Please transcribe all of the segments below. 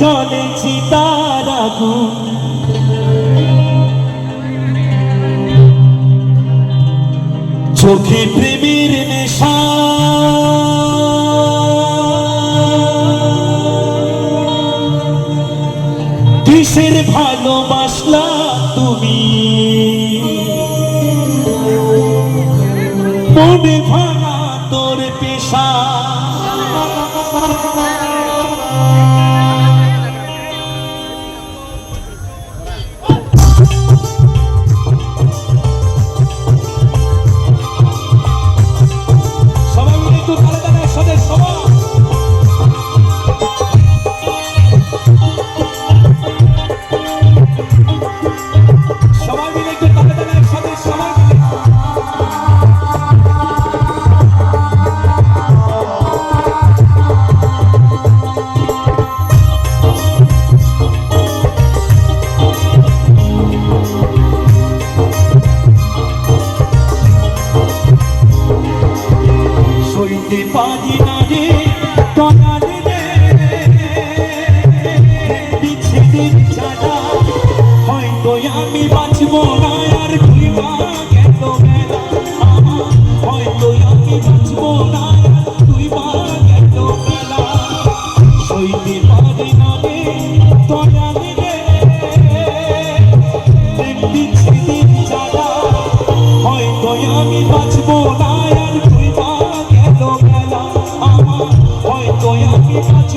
জলে চিতার চোখে প্রেমের নেশা। কিসের ভালোবাসলা তুমি? মনে ভাঙা তোর পেশা। সইতে পারি না রে তনালে রে বিচ্ছেদের জ্বালা হয়তো আমি বাঁচব না, আর তুই মা গেল হয়তো আমি বাঁচব না তুই মা গেল বেলা সইতে পারি না রে তনালে রে বিচ্ছেদের জ্বালা হয়তো আমি বাঁচব না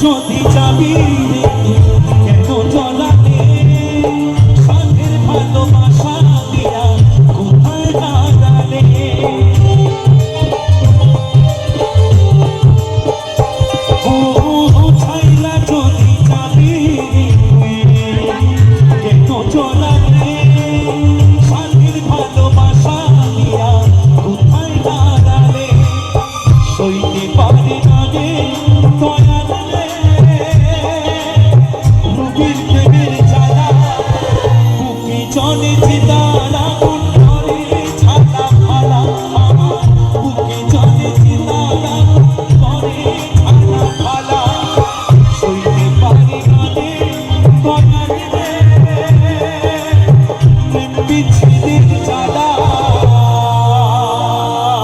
যদি যাবি রে